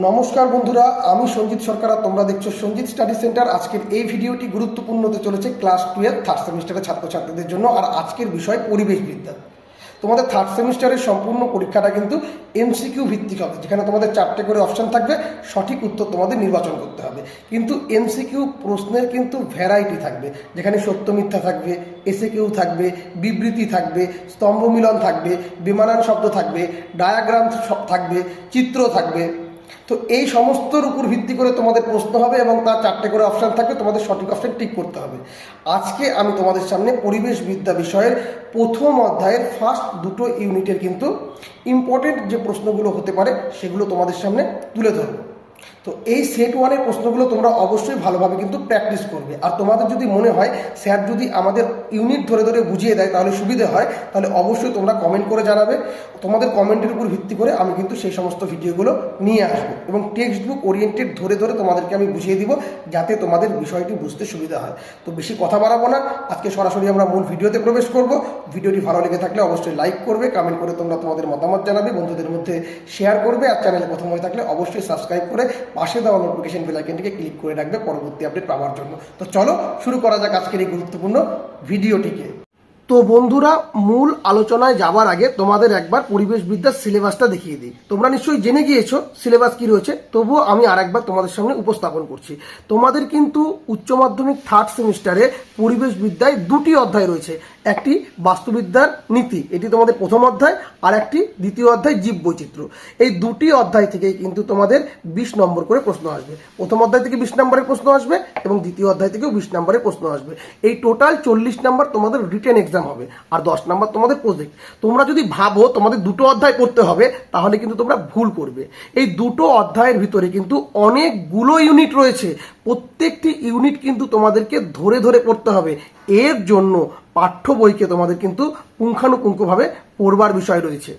নমস্কার বন্ধুরা, আমি সঞ্জিত সরকার আর তোমরা দেখছ সঞ্জিত স্টাডি সেন্টার। আজকের এই ভিডিওটি গুরুত্বপূর্ণ হতে চলেছে ক্লাস টুয়েলভ থার্ড সেমিস্টারের ছাত্রছাত্রীদের জন্য আর আজকের বিষয় পরিবেশবিদ্যা। তোমাদের থার্ড সেমিস্টারের সম্পূর্ণ পরীক্ষাটা কিন্তু এমসিকিউ ভিত্তিক হবে, যেখানে তোমাদের চারটে করে অপশন থাকবে, সঠিক উত্তর তোমাদের নির্বাচন করতে হবে। কিন্তু এমসিকিউ প্রশ্নের কিন্তু ভ্যারাইটি থাকবে, যেখানে সত্য মিথ্যা থাকবে এসে কিউ থাকবে, বিবৃতি থাকবে, স্তম্ভ মিলন থাকবে, বিমানান শব্দ থাকবে ডায়াগ্রাম থাকবে, চিত্র থাকবে তো এই সমস্তর উপর ভিত্তি করে তোমাদের প্রশ্ন হবে এবং তার চারটে করে অপশান থাকবে, তোমাদের সঠিক অপশান ঠিক করতে হবে। আজকে আমি তোমাদের সামনে পরিবেশ বিদ্যা বিষয়ের প্রথম অধ্যায়ের ফার্স্ট দুটো ইউনিটের কিন্তু ইম্পর্টেন্ট যে প্রশ্নগুলো হতে পারে, সেগুলো তোমাদের সামনে তুলে ধরবো। তো এই সেট ওয়ানের প্রশ্নগুলো তোমরা অবশ্যই ভালোভাবে কিন্তু প্র্যাকটিস করবে। আর তোমাদের যদি মনে হয় স্যার যদি আমাদের ইউনিট ধরে ধরে বুঝিয়ে দেয়, তাহলে সুবিধে হয়। তাহলে অবশ্যই তোমরা কমেন্ট করে জানাবে। তোমাদের কমেন্টের উপর ভিত্তি করে আমি কিন্তু সেই সমস্ত ভিডিওগুলো নিয়ে আসব। এবং টেক্সট বুক ওরিয়েন্টেড ধরে ধরে তোমাদেরকে আমি বুঝিয়ে দিব, যাতে তোমাদের বিষয়টি বুঝতে সুবিধা হয়। তো বেশি কথা বাড়াবো না। আজকে সরাসরি আমরা মূল ভিডিওতে প্রবেশ করব। ভিডিওটি ভালো লেগে থাকলে অবশ্যই লাইক করবে কমেন্ট করে তোমরা তোমাদের মতামত জানাবে, বন্ধুদের মধ্যে শেয়ার করবে। আর চ্যানেলে প্রথম হয়ে থাকলে অবশ্যই সাবস্ক্রাইব করে পাশে দেওয়া নোটিফিকেশন বেল আইকনটিকে ক্লিক করে রাখবে পরবর্তী আপডেট পাওয়ার জন্য। তো চলো শুরু করা যাক আজকের এই গুরুত্বপূর্ণ ভিডিওটিকে। তো বন্ধুরা, মূল আলোচনায় যাবার আগে তোমাদের একবার পরিবেশবিদ্যার সিলেবাসটা দেখিয়ে দিই। তোমরা নিশ্চয়ই জেনে গিয়েছো সিলেবাস কি রয়েছে, তবুও আমি আরেকবার তোমাদের সামনে উপস্থাপন করছি। তোমাদের কিন্তু উচ্চ মাধ্যমিক থার্ড সেমিস্টারে পরিবেশবিদ্যায় দুটি অধ্যায় রয়েছে। একটি বাস্তুবিদ্যার নীতি। এটি তোমাদের প্রথম অধ্যায় আর একটি দ্বিতীয় অধ্যায় জীব বৈচিত্র্য। এই দুটি অধ্যায় থেকে কিন্তু তোমাদের বিশ নম্বর করে প্রশ্ন আসবে। প্রথম অধ্যায় থেকে বিশ নম্বরের প্রশ্ন আসবে এবং দ্বিতীয় অধ্যায় থেকেও বিশ নম্বরের প্রশ্ন আসবে। এই টোটাল চল্লিশ নম্বর তোমাদের রিটেন এক্সাম হবে আর দশ নম্বর তোমাদের প্রজেক্ট। তোমরা যদি ভাবো তোমাদের দুটো অধ্যায় পড়তে হবে, তাহলে কিন্তু তোমরা ভুল করবে। এই দুটো অধ্যায়ের ভিতরে কিন্তু অনেকগুলো ইউনিট রয়েছে। প্রত্যেকটি ইউনিট কিন্তু তোমাদেরকে ধরে ধরে পড়তে হবে। এর জন্য পাঠ্য বইকে তোমাদের কিন্তু পুঙ্খানুপুঙ্খভাবে পড়বার বিষয় রয়েছে।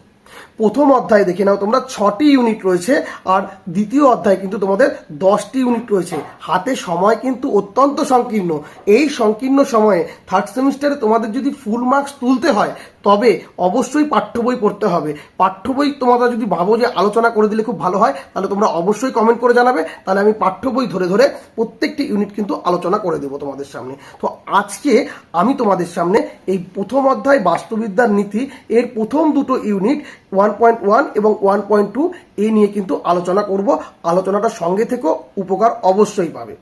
প্রথম অধ্যায় দেখে নাও, তোমরা ছটি ইউনিট রয়েছে, আর দ্বিতীয় অধ্যায় কিন্তু তোমাদের দশটি ইউনিট রয়েছে। হাতে সময় কিন্তু অত্যন্ত সংকীর্ণ। এই সংকীর্ণ সময়ে থার্ড সেমিস্টারে তোমাদের যদি ফুল মার্কস তুলতে হয়, তবে অবশ্যই পাঠ্য বই পড়তে হবে। পাঠ্য বই তোমরা যদি ভাবো যে আলোচনা করে দিলে খুব ভালো হয়, তাহলে তোমরা অবশ্যই কমেন্ট করে জানাবে। তাহলে আমি পাঠ্য বই ধরে ধরে প্রত্যেকটি ইউনিট কিন্তু আলোচনা করে দেবো তোমাদের সামনে। তো আজকে আমি তোমাদের সামনে এই প্রথম অধ্যায় বাস্তুবিদ্যার নীতি, এর প্রথম দুটো ইউনিট ওয়ান পয়েন্ট ওয়ান এবং ওয়ান পয়েন্ট টু এই নিয়ে কিন্তু আলোচনা করব। আলোচনাটা সঙ্গে থেকেও উপকার অবশ্যই পাবে।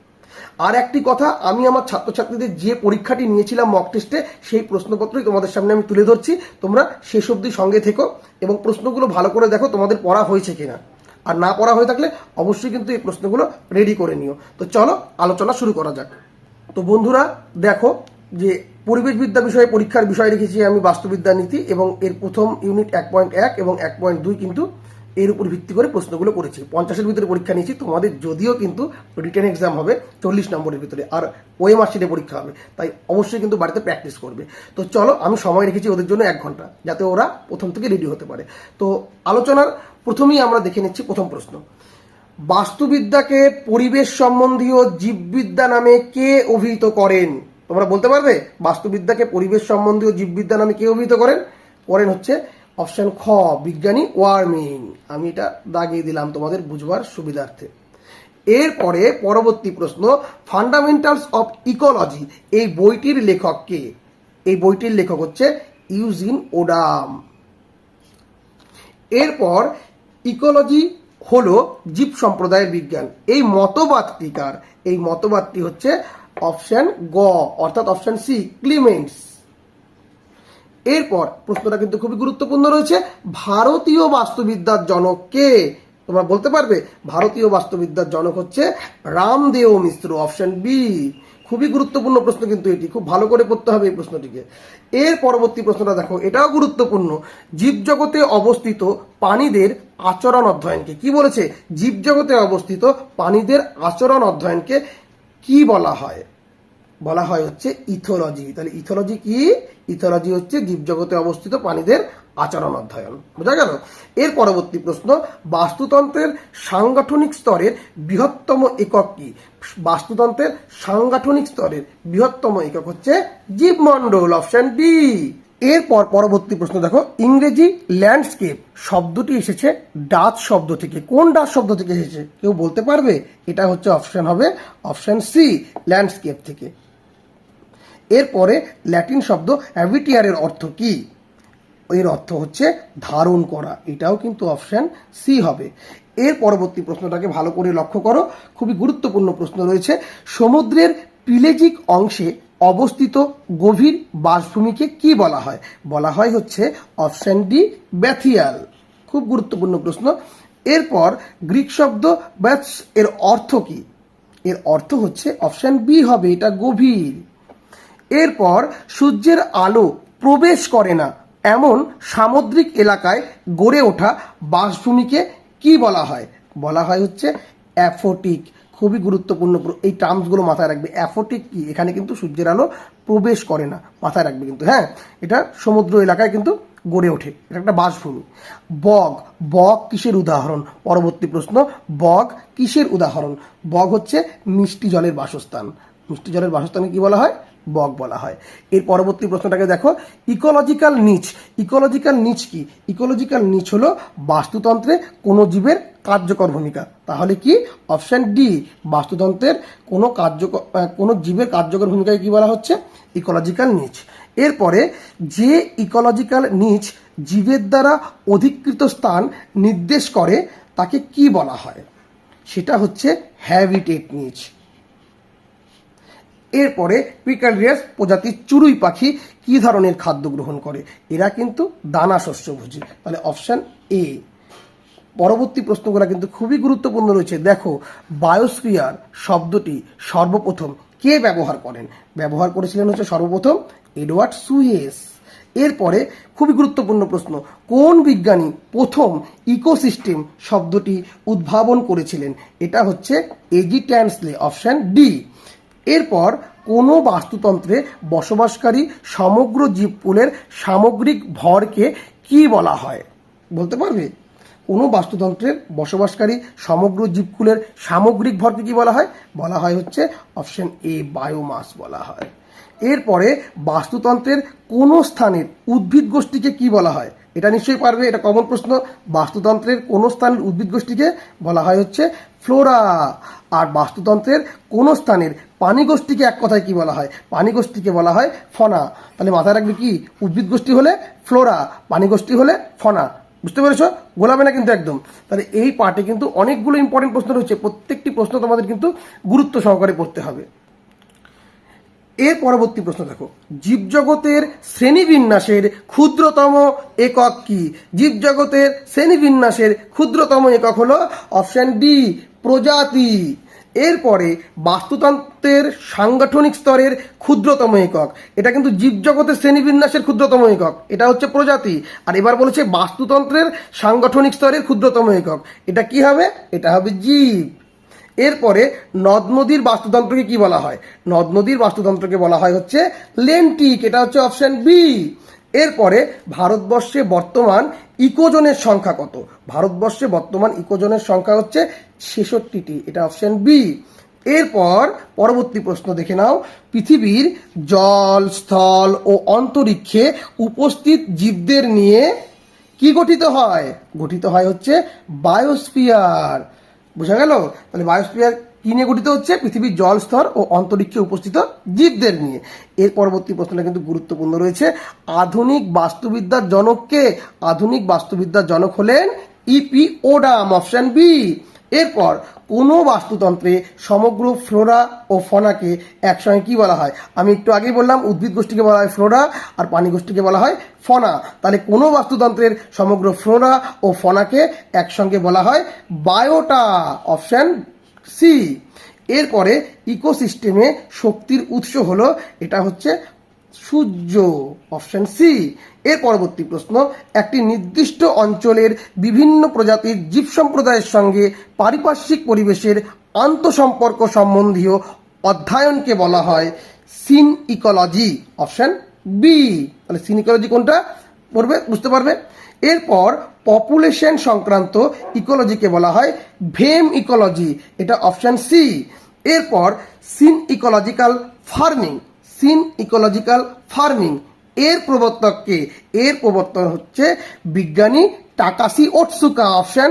আর একটি কথা, আমি আমার ছাত্রছাত্রীদের যে পরীক্ষাটি নিয়েছিলাম মক টেস্টে সেই প্রশ্নপত্রই তোমাদের সামনে আমি তুলে ধরছি। তোমরা শেষ অবধি সঙ্গে থেকো এবং প্রশ্নগুলো ভালো করে দেখো তোমাদের পড়া হয়েছে কিনা। আর না পড়া হয়ে থাকলে অবশ্যই কিন্তু এই প্রশ্নগুলো রেডি করে নিও। তো চলো, আলোচনা শুরু করা যাক। তো বন্ধুরা, দেখো যে পরিবেশবিদ্যা বিষয়ে, পরীক্ষার বিষয় রেখেছি আমি বাস্তুবিদ্যা নীতি এবং এর প্রথম ইউনিট এক পয়েন্ট এক এবং এক পয়েন্ট দুই কিন্তু এর উপর ভিত্তি করে প্রশ্নগুলো করেছি। পঞ্চাশের ভিতরে পরীক্ষা নিয়েছি, তোমাদের যদিও কিন্তু রিটেন এক্সাম হবে চল্লিশ নম্বরের ভিতরে আর ওয়ে মার্কশিটে পরীক্ষা হবে, তাই অবশ্যই কিন্তু বাড়িতে প্র্যাকটিস করবে। তো চলো, আমি সময় রেখেছি ওদের জন্য এক ঘণ্টা, যাতে ওরা প্রথম থেকে রেডি হতে পারে। তো আলোচনার প্রথমেই আমরা দেখে নিচ্ছি প্রথম প্রশ্ন। বাস্তুবিদ্যাকে পরিবেশ সম্বন্ধীয় জীববিদ্যা নামে কে অভিহিত করেন? তোমরা বলতে পারবে? বাস্তুবিদ্যাকে পরিবেশ সম্বন্ধীয় জীববিদ্যা নামে কে অভিহিত করেন? করেন হচ্ছে অপশন খ, বিজ্ঞানী ওয়ার্মিং। আমি এটা দাগিয়ে দিলাম তোমাদের বুঝবার সুবিধার্থে। এরপরে পরবর্তী প্রশ্ন ফান্ডামেন্টালস অফ ইকোলজি এই বইটির লেখক কে? এই বইটির লেখক হচ্ছে ইউজিন ওডাম। এরপর, ইকোলজি হলো জীব সম্প্রদায়ের বিজ্ঞান। এই মতবাদটিকার এই মতবাদটি হচ্ছে অপশন গ, অর্থাৎ অপশন সি, ক্লিমেন্টস। এরপর প্রশ্নটা কিন্তু খুবই গুরুত্বপূর্ণ রয়েছে, ভারতীয় বাস্তুবিদ্যার জনক কে? তোমরা বলতে পারবে, ভারতীয় বাস্তুবিদ্যার জনক হচ্ছে রামদেও মিশ্র, অপশন বি। খুবই গুরুত্বপূর্ণ প্রশ্ন কিন্তু এটি, খুব ভালো করে পড়তে হবে এই প্রশ্নটিকে। এর পরবর্তী প্রশ্নটা দেখো, এটাও গুরুত্বপূর্ণ, জীবজগতে অবস্থিত প্রাণীদের আচরণ অধ্যয়নকে। কি বলেছে? জীবজগতে অবস্থিত প্রাণীদের আচরণ অধ্যয়নকে কি বলা হয়? বলা হয় হচ্ছে ইথোলজি। তাহলে ইথোলজি কি? ইথোলজি হচ্ছে জীবজগতে অবস্থিত প্রাণীদের আচরণ অধ্যয়ন। বোঝা গেল? এর পরবর্তী প্রশ্ন, বাস্তুতন্ত্রের সাংগঠনিক স্তরের বৃহত্তম একক কি? বাস্তুতন্ত্রের সাংগঠনিক স্তরের বৃহত্তম একক হচ্ছে জীবমণ্ডল, অপশন ডি এরপর পরবর্তী প্রশ্ন দেখো, ইংরেজি ল্যান্ডস্কেপ শব্দটি এসেছে ডাচ শব্দ থেকে। কোন ডাচ শব্দ থেকে এসেছে? কেউ বলতে পারবে? এটা হচ্ছে অপশন হবে অপশন সি, ল্যান্ডস্কেপ থেকে। এরপরে ল্যাটিন শব্দ অ্যাভিটিয়ারের অর্থ কি? এর অর্থ হচ্ছে ধারণ করা। এটাও কিন্তু অপশন সি হবে। এর পরবর্তী প্রশ্নটাকে ভালো করে লক্ষ্য করো। খুবই গুরুত্বপূর্ণ প্রশ্ন রয়েছে। সমুদ্রের পিলেজিক অংশে অবস্থিত গভীর বাসভূমিকে কি বলা হয়? বলা হয় হচ্ছে অপশন ডি, ব্যাথিয়াল। খুব গুরুত্বপূর্ণ প্রশ্ন। এরপর গ্রিক শব্দ ব্যাথস এর অর্থ কি? এর অর্থ হচ্ছে অপশন বি হবে এটা গভীর। এরপর সূর্যের আলো প্রবেশ করে না এমন সামুদ্রিক এলাকায় গড়ে ওঠা বাসভূমিকে কি বলা হয়? বলা হয় হচ্ছে অ্যাফোটিক খুবই গুরুত্বপূর্ণ প্র- এই টার্মসগুলো মাথায় রাখবে। অ্যাফোটিক কি? এখানে কিন্তু সূর্যের আলো প্রবেশ করে না। মাথায় রাখবে কিন্তু হ্যাঁ? এটা সমুদ্র এলাকায় কিন্তু গড়ে ওঠে। এটা একটা বাসভূমি। বগ। বগ কিসের উদাহরণ? পরবর্তী প্রশ্ন। বগ কিসের উদাহরণ? বগ হচ্ছে মিষ্টি জলের বাসস্থান। মিষ্টি জলের বাসস্থানে কি বলা হয়? বগ বলা হয়। এর পরবর্তী প্রশ্নটাকে দেখো ইকোলজিক্যাল নিচ ইকোলজিক্যাল নিচ কি? ইকোলজিক্যাল নিচ হলো বাস্তুতন্ত্রে কোনো জীবের কার্যকর ভূমিকা। তাহলে কি? অপশান ডি বাস্তুতন্ত্রের কোনো কার্যকর কোনো জীবের কার্যকর ভূমিকাকে কি বলা হচ্ছে? ইকোলজিক্যাল নিচ এরপরে, যে ইকোলজিক্যাল নিচ জীবের দ্বারা অধিকৃত স্থান নির্দেশ করে, তাকে কি বলা হয়? সেটা হচ্ছে হ্যাবিটেট নিচ এরপরে পিকারিয়াস প্রজাতির চড়ুই পাখি কি ধরনের খাদ্য গ্রহণ করে? এরা কিন্তু দানা শস্যভোজী তাহলে অপশান এ। পরবর্তী প্রশ্নগুলো কিন্তু খুবই গুরুত্বপূর্ণ রয়েছে। দেখো, বায়োস্ফিয়ার শব্দটি সর্বপ্রথম কে ব্যবহার করেন? ব্যবহার করেছিলেন হচ্ছে সর্বপ্রথম এডওয়ার্ড সুয়েস। এরপরে খুবই গুরুত্বপূর্ণ প্রশ্ন, কোন বিজ্ঞানী প্রথম ইকোসিস্টেম শব্দটি উদ্ভাবন করেছিলেন? এটা হচ্ছে এজি ট্যান্সলে, অপশান ডি। এরপর কোনো বাস্তুতন্ত্রে বসবাসকারী সমগ্র জীবকুলের সামগ্রিক ভরকে কি বলা হয়? বলতে পারবে? কোনো বাস্তুতন্ত্রের বসবাসকারী সমগ্র জীবকুলের সামগ্রিক ভরকে কি বলা হয়? বলা হয় হচ্ছে অপশন এ, বায়োমাস বলা হয়। এরপরে বাস্তুতন্ত্রের কোনো স্থানের উদ্ভিদ গোষ্ঠীকে কি বলা হয়? এটা নিশ্চয়ই পারবে, এটা কমন প্রশ্ন। বাস্তুতন্ত্রের কোনো স্থানের উদ্ভিদ গোষ্ঠীকে বলা হয় হচ্ছে ফ্লোরা। আর বাস্তুতন্ত্রের কোনো স্থানের পানি গোষ্ঠীকে এক কথায় কি বলা হয়? পানি গোষ্ঠীকে বলা হয় ফনা। তাহলে মাথায় রাখবে কি? উদ্ভিদ গোষ্ঠী হলে ফ্লোরা, পানি গোষ্ঠী হলে ফনা। বুঝতে পেরেছ? গোলাবে না কিন্তু একদম। তাহলে এই পার্টে কিন্তু অনেকগুলো ইম্পর্টেন্ট প্রশ্ন রয়েছে। প্রত্যেকটি প্রশ্ন তোমাদের কিন্তু গুরুত্ব সহকারে পড়তে হবে। এর পরবর্তী প্রশ্ন দেখো। জীবজগতের শ্রেণীবিন্যাসের ক্ষুদ্রতম একক কি? জীবজগতের শ্রেণীবিন্যাসের ক্ষুদ্রতম একক হলো অপশন ডি প্রজাতি। এরপরে বাস্তুতন্ত্রের সাংগঠনিক স্তরের ক্ষুদ্রতম একক। এটা কিন্তু জীবজগতের শ্রেণীবিন্যাসের ক্ষুদ্রতম একক। এটা হচ্ছে প্রজাতি। আর এবার বলেছে বাস্তুতন্ত্রের সাংগঠনিক স্তরের ক্ষুদ্রতম একক। এটা কি হবে? এটা হবে জীব। এরপরে নদ নদীর বাস্তুতন্ত্রকে কি বলা হয়? নদ নদীর বাস্তুতন্ত্রকে বলা হয় হচ্ছে লেন্টিক। এটা হচ্ছে অপশন বি। এরপরে ভারতবর্ষে বর্তমান ইকোজনের সংখ্যা কত? ভারতবর্ষে বর্তমান ইকোজনের সংখ্যা হচ্ছে ছেষট্টিটি, এটা অপশন বি এরপর পরবর্তী প্রশ্ন দেখে নাও। পৃথিবীর জল, স্থল ও অন্তরিক্ষে উপস্থিত জীবদের নিয়ে কি গঠিত হয়? গঠিত হয় হচ্ছে বায়োস্ফিয়ার। বোঝা গেল? তাহলে বায়োস্ফিয়ার কি নিয়ে গঠিত হচ্ছে পৃথিবীর জল স্তর ও অন্তরিক্ষে উপস্থিত জীবদের নিয়ে। এর পরবর্তী প্রশ্নটা কিন্তু গুরুত্বপূর্ণ রয়েছে। আধুনিক বাস্তুবিদ্যার জনককে আধুনিক বাস্তুবিদ্যার জনক হলেন ইপি ওডাম অপশন বি এরপর কোনো বাস্তুতন্ত্রে সমগ্র ফ্লোরা ও ফনাকে একসঙ্গে কি বলা হয়? আমি একটু আগেই বললাম, উদ্ভিদ গোষ্ঠীকে বলা হয় ফ্লোরা আর পানি গোষ্ঠীকে বলা হয় ফনা। তাহলে কোনো বাস্তুতন্ত্রের সমগ্র ফ্লোরা ও ফনাকে একসঙ্গে বলা হয় বায়োটা, অপশন সি এরপরে ইকোসিস্টেমে শক্তির উৎস হলো, এটা হচ্ছে সূর্য অপশন সি এর পরবর্তী প্রশ্ন, একটি নির্দিষ্ট অঞ্চলের বিভিন্ন প্রজাতির জীব সম্প্রদায়ের সঙ্গে পারিপার্শ্বিক পরিবেশের আন্তঃসম্পর্ক সম্বন্ধীয় অধ্যয়নকে বলা হয় সিন ইকোলজি অপশন বি তাহলে সিন ইকোলজি কোনটা? পড়বে? বুঝতে পারবে? এরপর পপুলেশন সংক্রান্ত ইকোলজিকে বলা হয় ভেম ইকোলজি এটা অপশান সি এরপর synecological farming synecological farming এর প্রবর্তককে, এর প্রবর্তন হচ্ছে বিজ্ঞানী টাকাসি ওটসুকা অপশন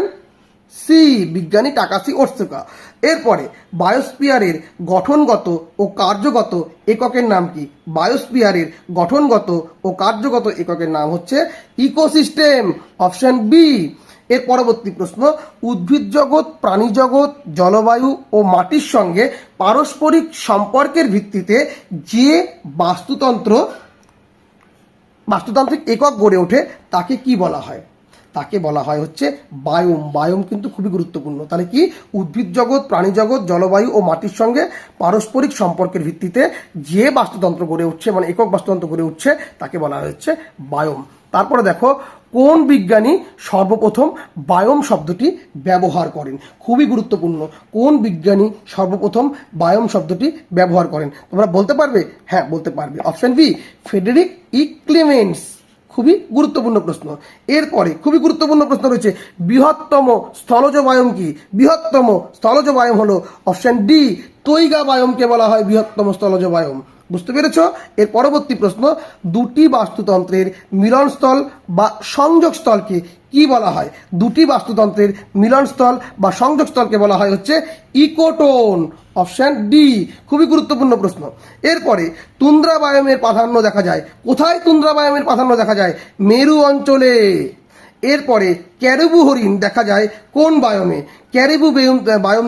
সি, বিজ্ঞানী টাকাসি ওটসুকা এরপরে বায়োস্পিয়ারের গঠনগত ও কার্যগত এককের নাম কি? বায়োস্পিয়ারের গঠনগত ও কার্যগত এককের নাম হচ্ছে ইকোসিস্টেম, অপশন বি। এর পরবর্তী প্রশ্ন, উদ্ভিদ জগৎ, প্রাণী জগৎ, জলবায়ু ও মাটির সঙ্গে পারস্পরিক সম্পর্কের ভিত্তিতে যে বাস্তুতন্ত্র, বাস্তুতান্ত্রিক একক গড়ে ওঠে, তাকে কি বলা হয়? তাকে বলা হয় হচ্ছে বায়ুম। বায়ুম কিন্তু খুবই গুরুত্বপূর্ণ। তাহলে কি? উদ্ভিদ জগৎ, প্রাণী জগৎ, জলবায়ু ও মাটির সঙ্গে পারস্পরিক সম্পর্কের ভিত্তিতে যে বাস্তুতন্ত্র গড়ে উঠছে মানে একক বাস্তুতন্ত্র গড়ে উঠছে, তাকে বলা হচ্ছে বায়ুম। তারপরে দেখো, কোন বিজ্ঞানী সর্বপ্রথম বায়ম শব্দটি ব্যবহার করেন? খুবই গুরুত্বপূর্ণ। কোন বিজ্ঞানী সর্বপ্রথম বায়ম শব্দটি ব্যবহার করেন? তোমরা বলতে পারবে? হ্যাঁ বলতে পারবে। Option B Frederick E Clements খুবই গুরুত্বপূর্ণ প্রশ্ন। এরপরে খুবই গুরুত্বপূর্ণ প্রশ্ন রয়েছে, বৃহত্তম স্থলজ বায়ম কি? বৃহত্তম স্থলজ বায়ম হলো অপশন ডি তৈগা বায়মকে বলা হয় বৃহত্তম স্থলজ বায়ম বুঝতে পেরেছ? এর পরবর্তী প্রশ্ন, দুটি বাস্তুতন্ত্রের মিলনস্থল বা সংযোগস্থলকে কি বলা হয়? দুটি বাস্তুতন্ত্রের মিলনস্থল বা সংযোগস্থলকে বলা হয় হচ্ছে ইকোটোন, অপশান ডি। খুবই গুরুত্বপূর্ণ প্রশ্ন। এরপরে তুন্দ্রা বায়মের প্রাধান্য দেখা যায়। কোথায় তুন্দ্রা বায়মের প্রাধান্য দেখা যায়? মেরু অঞ্চলে। এরপরে ক্যারেবু হরিণ দেখা যায় কোন বায়মে? ক্যারেবু বায়ম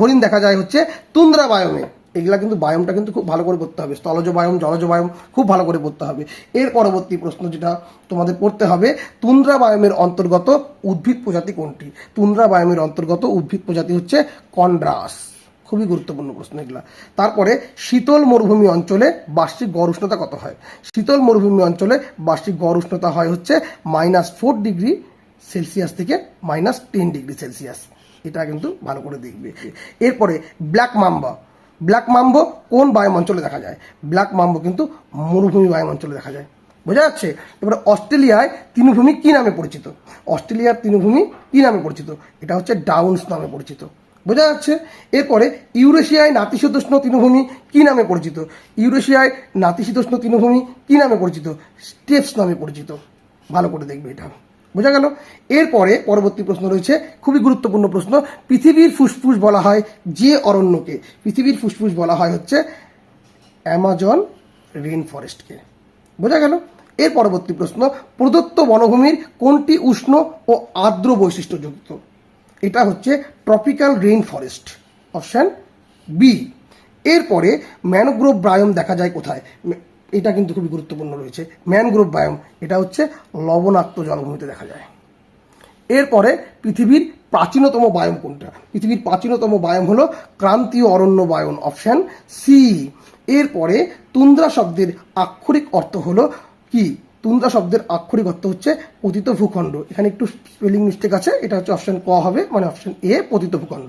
হরিণ দেখা যায় হচ্ছে তুন্দ্রা বায়মে এগুলা কিন্তু বায়মটা কিন্তু খুব ভালো করে পড়তে হবে। স্থলজ বায়ম, জলজ বায়ম খুব ভালো করে পড়তে হবে। এর পরবর্তী প্রশ্ন যেটা তোমাদের পড়তে হবে, তুন্দ্রা বায়মের অন্তর্গত উদ্ভিদ প্রজাতি কোনটি? তুন্দ্রা বায়মের অন্তর্গত উদ্ভিদ প্রজাতি হচ্ছে কন্ড্রাস। খুবই গুরুত্বপূর্ণ প্রশ্ন এগুলা। তারপরে, শীতল মরুভূমি অঞ্চলে বার্ষিক গড় উষ্ণতা কত হয়? শীতল মরুভূমি অঞ্চলে বার্ষিক গড় উষ্ণতা হয় হচ্ছে মাইনাস ফোর ডিগ্রি সেলসিয়াস থেকে মাইনাস টেন ডিগ্রি সেলসিয়াস। এটা কিন্তু ভালো করে দেখবে। এরপরে, ব্ল্যাক মাম্বা। ব্ল্যাক মাম্বো কোন বায়ুম অঞ্চলে দেখা যায়? ব্ল্যাক মাম্বো কিন্তু মরুভূমি বায়ুম অঞ্চলে দেখা যায়। বোঝা যাচ্ছে? এবারে অস্ট্রেলিয়ায় তৃণভূমি কি নামে পরিচিত? অস্ট্রেলিয়ার তৃণভূমি কি নামে পরিচিত? এটা হচ্ছে ডাউন্স নামে পরিচিত। বোঝা যাচ্ছে? এরপরে ইউরেশিয়ায় নাতিশীতোষ্ণ তৃণভূমি কী নামে পরিচিত? ইউরেশিয়ায় নাতিশীতোষ্ণ তৃণভূমি কী নামে পরিচিত? স্টেপস নামে পরিচিত। ভালো করে দেখবে এটা। বোঝা গেল? এরপরে পরবর্তী প্রশ্ন রয়েছে, খুবই গুরুত্বপূর্ণ প্রশ্ন, পৃথিবীর ফুসফুস বলা হয় যে অরণ্যকে? পৃথিবীর ফুসফুস বলা হয় হচ্ছে অ্যামাজন রেন ফরেস্টকে বোঝা গেল? এর পরবর্তী প্রশ্ন, প্রদত্ত বনভূমির কোনটি উষ্ণ ও আর্দ্র বৈশিষ্ট্যযুক্ত এটা হচ্ছে tropical rain forest option B. এরপরে ম্যানগ্রোভ বায়ম দেখা যায় কোথায়? এটা কিন্তু খুবই গুরুত্বপূর্ণ রয়েছে। ম্যানগ্রোভ বায়ম, এটা হচ্ছে লবণাক্ত জলভূমিতে দেখা যায়। এরপরে পৃথিবীর প্রাচীনতম বায়ম কোনটা? পৃথিবীর প্রাচীনতম বায়ম হলো ক্রান্তীয় অরণ্য বায়ন অপশান সি। এরপরে তুন্দ্রা শব্দের আক্ষরিক অর্থ হলো কি? তুন্দ্রা শব্দের আক্ষরিক অর্থ হচ্ছে পতিত ভূখণ্ড। এখানে একটু স্পেলিং মিস্টেক আছে, এটা হচ্ছে অপশন ক হবে মানে অপশন এ পতিত ভূখণ্ড।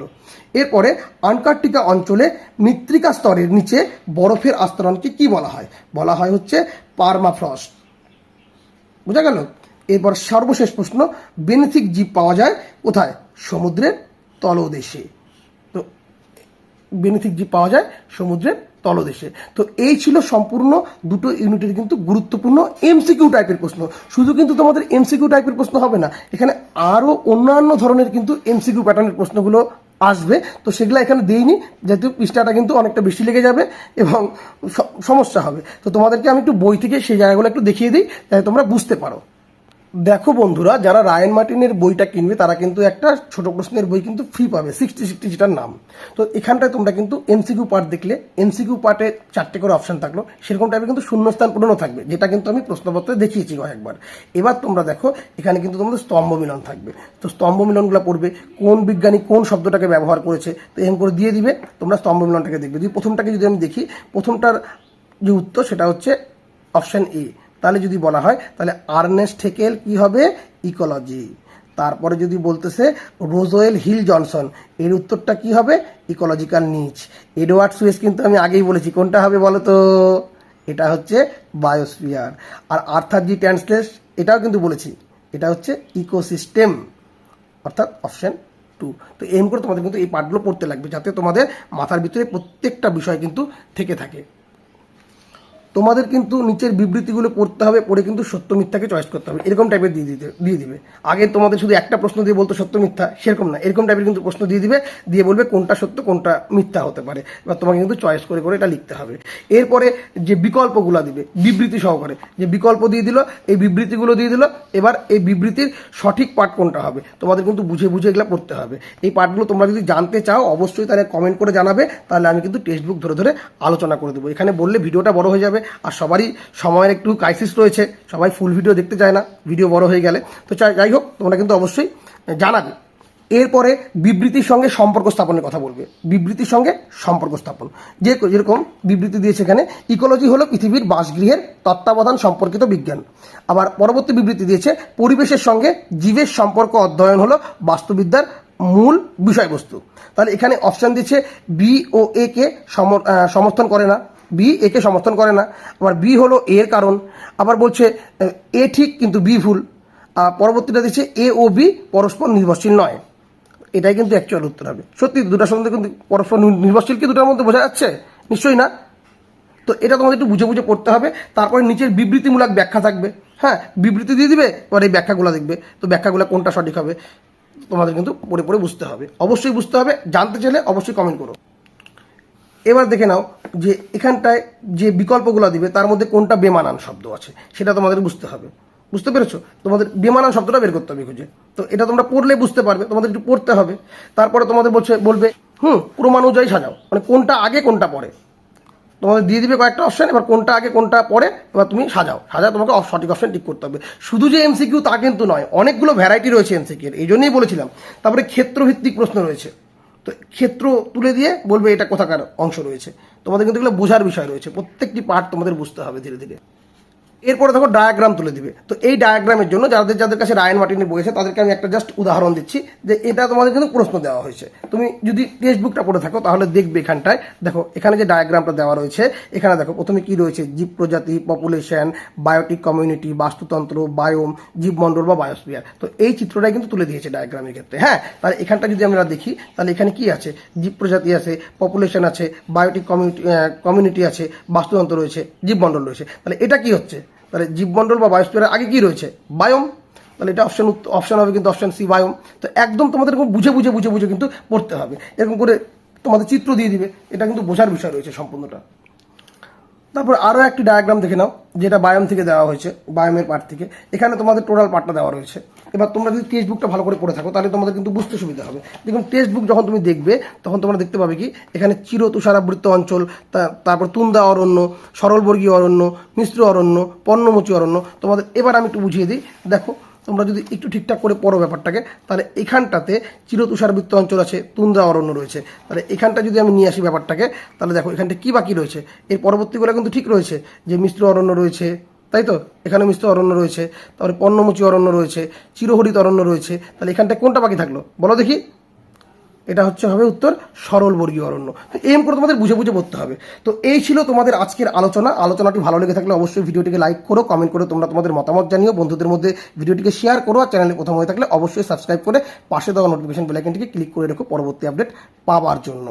এরপরে আন্টার্কটিকা অঞ্চলে মৃত্তিকা স্তরের নিচে বরফের আস্তরণকে কি বলা হয়? বলা হয় হচ্ছে পারমাফ্রস্ট। বোঝা গেল? এরপর সর্বশেষ প্রশ্ন বেনিথিক জীব পাওয়া যায় কোথায়? সমুদ্রের তলদেশে। তো বেনিথিক জীব পাওয়া যায় সমুদ্রের তলদেশে। তো এই ছিল সম্পূর্ণ দুটো ইউনিটের কিন্তু গুরুত্বপূর্ণ এমসিকিউ টাইপের প্রশ্ন। শুধু কিন্তু তোমাদের এমসিকিউ টাইপের প্রশ্ন হবে না, এখানে আরও অন্যান্য ধরনের কিন্তু এমসিকিউ প্যাটার্নের প্রশ্নগুলো আসবে। তো সেগুলো এখানে দেইনি, যেহেতু পৃষ্ঠাটা কিন্তু অনেকটা বেশি লেগে যাবে এবং সমস্যা হবে। তো তোমাদেরকে আমি একটু বই থেকে সেই জায়গাগুলো একটু দেখিয়ে দিই, যাতে তোমরা বুঝতে পারো। দেখো বন্ধুরা, যারা রায়ন মার্টিনের বইটা কিনবে, তারা কিন্তু একটা ছোট প্রশ্নের বই কিন্তু ফ্রি পাবে সিক্সটি সিক্সটি যেটার নাম। তো এখানটায় তোমরা কিন্তু এমসিকিউ পার্ট দেখলে এমসিকিউ পার্টে চারটে করে অপশন থাকল, সেরকম টাইপের কিন্তু শূন্যস্থান পূরণও থাকবে, যেটা কিন্তু আমি প্রশ্নপত্রে দেখিয়েছি কয়েকবার। এবার তোমরা দেখো, এখানে কিন্তু তোমাদের স্তম্ভ মিলন থাকবে। তো স্তম্ভ মিলনগুলো পড়বে, কোন বিজ্ঞানী কোন শব্দটাকে ব্যবহার করেছে, তো এরকম করে দিয়ে দিবে, তোমরা স্তম্ভ মিলনটাকে দেখবে। যদি প্রথমটাকে যদি আমি দেখি, প্রথমটার যে উত্তর সেটা হচ্ছে অপশান এ তাহলে যদি বলা হয়, তাহলে আর্নেস্ট হেকেল কি হবে? ইকোলজি। তারপরে যদি বলতেছে, রোজওয়েল হিল জনসন, এর উত্তরটা কি হবে? ইকোলজিক্যাল নিচ। এডওয়ার্ড সুয়েস কিন্তু আমি আগেই বলেছি, কোনটা হবে বলো তো এটা হচ্ছে বায়োস্ফিয়ার। আর আর্থার জি ট্যান্সলেস এটাও কিন্তু বলেছি, এটা হচ্ছে ইকোসিস্টেম, অর্থাৎ অপশন টু। তো এম করে তোমাদের কিন্তু এই পার্টগুলো পড়তে লাগবে, যাতে তোমাদের মাথার ভিতরে প্রত্যেকটা বিষয় কিন্তু থেকে থাকে। তোমাদের কিন্তু নিচের বিবৃতিগুলো পড়তে হবে, পড়ে কিন্তু সত্য মিথ্যাকে চয়েস করতে হবে। এরকম টাইপের দিয়ে দিতে, দিয়ে দিবে। আগে তোমাদের শুধু একটা প্রশ্ন দিয়ে বলতো সত্য মিথ্যা, সেরকম না। এরকম টাইপের কিন্তু প্রশ্ন দিয়ে দিবে, দিয়ে বলবে কোনটা সত্য, কোনটা মিথ্যা হতে পারে। এবার তোমাকে কিন্তু চয়েস করে করে এটা লিখতে হবে। এরপরে যে বিকল্পগুলো দিবে, বিবৃতি সহকারে, যে বিকল্প দিয়ে দিল, এই বিবৃতিগুলো দিয়ে দিল, এবার এই বিবৃতির সঠিক পার্ট কোনটা হবে? তোমাদের কিন্তু বুঝে বুঝে এগুলো পড়তে হবে। এই পার্টগুলো তোমরা যদি জানতে চাও, অবশ্যই তাহলে কমেন্ট করে জানাবে, তাহলে আমি কিন্তু টেক্সট বুক ধরে ধরে আলোচনা করে দেবো। এখানে বললে ভিডিওটা বড় হয়ে যাবে আর সবারই সময়ের একটু ক্রাইসিস রয়েছে। সবাই ফুল ভিডিও দেখতে চায় না ভিডিও বড় হয়ে গেলে। তো যাই হোক, তোমরা কিন্তু অবশ্যই জানাবে। এরপরে বিবৃতির সঙ্গে সম্পর্ক স্থাপনের কথা বলবে। বিবৃতির সঙ্গে সম্পর্ক স্থাপন। যে, যেরকম বিবৃতি দিয়েছে এখানে, ইকোলজি হলো পৃথিবীর বাসগৃহের তত্ত্বাবধান সম্পর্কিত বিজ্ঞান। আবার পরবর্তী বিবৃতি দিয়েছে, পরিবেশের সঙ্গে জীবের সম্পর্ক অধ্যয়ন হলো বাস্তুবিদ্যার মূল বিষয়বস্তু। তাহলে এখানে অপশান দিচ্ছে বি ও এ কে সমর্থন করে না। বি একে সমর্থন করে না। আবার বি হলো এর কারণ। আবার বলছে, এ ঠিক কিন্তু বি ভুল। পরবর্তীটা দিচ্ছে এ ও বি পরস্পর নির্ভরশীল নয়। এটাই কিন্তু অ্যাকচুয়াল উত্তর হবে। সত্যি দুটার সম্বন্ধে কিন্তু পরস্পর নির্ভরশীল কি দুটার মধ্যে বোঝা যাচ্ছে? নিশ্চয়ই না। তো এটা তোমাদের একটু বুঝে বুঝে পড়তে হবে। তারপরে নিচের বিবৃতিমূলক ব্যাখ্যা থাকবে। হ্যাঁ বিবৃতি দিয়ে দিবে এবার এই ব্যাখ্যাগুলো দেখবে। তো ব্যাখ্যাগুলো কোনটা সঠিক হবে, তোমাদের কিন্তু পড়ে পড়ে বুঝতে হবে। অবশ্যই বুঝতে হবে। জানতে চাইলে অবশ্যই কমেন্ট করো। এবার দেখে নাও যে এখানটায় যে বিকল্পগুলো দিবে, তার মধ্যে কোনটা বেমানান শব্দ আছে, সেটা তোমাদের বুঝতে হবে। বুঝতে পেরেছ? তোমাদের বেমানান শব্দটা বের করতে হবে খুঁজে। তো এটা তোমরা পড়লে বুঝতে পারবে, তোমাদের একটু পড়তে হবে। তারপরে তোমাদের বলছে, বলবে, হুম, ক্রমানুযায়ী সাজাও মানে কোনটা আগে, কোনটা পরে? তোমাদের দিয়ে দিবে কয়েকটা অপশন এবার কোনটা আগে, কোনটা পরে, এবার তুমি সাজাও। সাজাও তোমাকে সঠিক অপশন ঠিক করতে হবে। শুধু যে এমসিকিউ তা কিন্তু নয়, অনেকগুলো ভ্যারাইটি রয়েছে এমসিকিউ এই জন্যই বলেছিলাম। তারপরে ক্ষেত্রভিত্তিক প্রশ্ন রয়েছে। তো ক্ষেত্র তুলে দিয়ে বলবে এটা কোথাকার অংশ রয়েছে। তোমাদের কিন্তু এগুলো বোঝার বিষয় রয়েছে। প্রত্যেকটি পার্ট তোমাদের বুঝতে হবে ধীরে ধীরে। এরপরে দেখো ডায়াগ্রাম তুলে দিবে। তো এই ডায়াগ্রামের জন্য যাদের যাদের কাছে রায়ন মার্টিনে বইছে তাদেরকে আমি একটা জাস্ট উদাহরণ দিচ্ছি যে এটা তোমাদের কিন্তু প্রশ্ন দেওয়া হয়েছে। তুমি যদি টেক্সট বুকটা পড়ে থাকো, তাহলে দেখবে এখানটায়, দেখো এখানে যে ডায়াগ্রামটা দেওয়া রয়েছে, এখানে দেখো প্রথমে কি রয়েছে? জীব প্রজাতি পপুলেশন বায়োটিক কমিউনিটি বাস্তুতন্ত্র বায়োম জীবমণ্ডল বা বায়োস্ফিয়ার তো এই চিত্রটাই কিন্তু তুলে দিয়েছে ডায়াগ্রামের ক্ষেত্রে হ্যাঁ? তাহলে এখানটা যদি আমরা দেখি, তাহলে এখানে কি আছে? জীব প্রজাতি আছে পপুলেশন আছে বায়োটিক কমিউনিটি কমিউনিটি আছে, বাস্তুতন্ত্র রয়েছে, জীবমণ্ডল রয়েছে। তাহলে এটা কি হচ্ছে? তাহলে জীবমণ্ডল বা বায়োস্পিয়ার আগে কি রয়েছে? বায়োম। তাহলে এটা অপশন অপশন হবে কিন্তু অপশন সি বায়োম। তো একদম তোমাদের এরকম বুঝে বুঝে বুঝে বুঝে কিন্তু পড়তে হবে। এরকম করে তোমাদের চিত্র দিয়ে দিবে। এটা কিন্তু বোঝার বিষয় রয়েছে সম্পূর্ণটা। তারপর আরও একটি ডায়াগ্রাম দেখে নাও, যেটা বায়াম থেকে দেওয়া হয়েছে বায়োমের পার্ট থেকে। এখানে তোমাদের টোটাল পার্টটা দেওয়া রয়েছে। এবার তোমরা যদি টেক্সট বুকটা ভালো করে পড়ে থাকো, তাহলে তোমাদের কিন্তু বুঝতে সুবিধা হবে। দেখুন টেক্সট বুক যখন তুমি দেখবে, তখন তোমরা দেখতে পাবে কি, এখানে চির তুষারাবৃত্ত অঞ্চল তারপর তুন্দা অরণ্য সরলবর্গীয় অরণ্য, মিশ্র অরণ্য পর্ণমোচী অরণ্য। তোমাদের এবার আমি একটু বুঝিয়ে দিই। দেখো তোমরা যদি একটু ঠিকঠাক করে পড়ো ব্যাপারটাকে, তাহলে এখানটাতে চিরতুষারবৃত্ত অঞ্চল আছে তুন্দ্রা অরণ্য রয়েছে। তাহলে এখানটা যদি আমি নিয়ে আসি ব্যাপারটাকে, তাহলে দেখো এখানটা কী বাকি রয়েছে? এর পরবর্তীগুলো কিন্তু ঠিক রয়েছে, যে মিশ্র অরণ্য রয়েছে, তাই তো? এখানে মিশ্র অরণ্য রয়েছে, তারপরে পণ্যমুচি অরণ্য রয়েছে, চিরহরিত অরণ্য রয়েছে, তাহলে এখানটা কোনটা বাকি থাকল? বলো দেখি। এটা হচ্ছে হবে উত্তর সরল বর্গীয় অরণ্য। তো এম করে তোমাদের বুঝে বুঝে পড়তে হবে। তো এই ছিল তোমাদের আজকের আলোচনা। আলোচনাটি ভালো লেগে থাকলে অবশ্যই ভিডিওটিকে লাইক করো কমেন্ট করে, তোমরা তোমাদের মতামত জানিও, বন্ধুদের মধ্যে ভিডিওটিকে শেয়ার করো, আর চ্যানেলে প্রথম হয়ে থাকলে অবশ্যই সাবস্ক্রাইব করে পাশে দেওয়া নোটিফিকেশন বেলাইকনটিকে ক্লিক করে রেখো। পরবর্তী আপডেট পাওয়ার জন্য।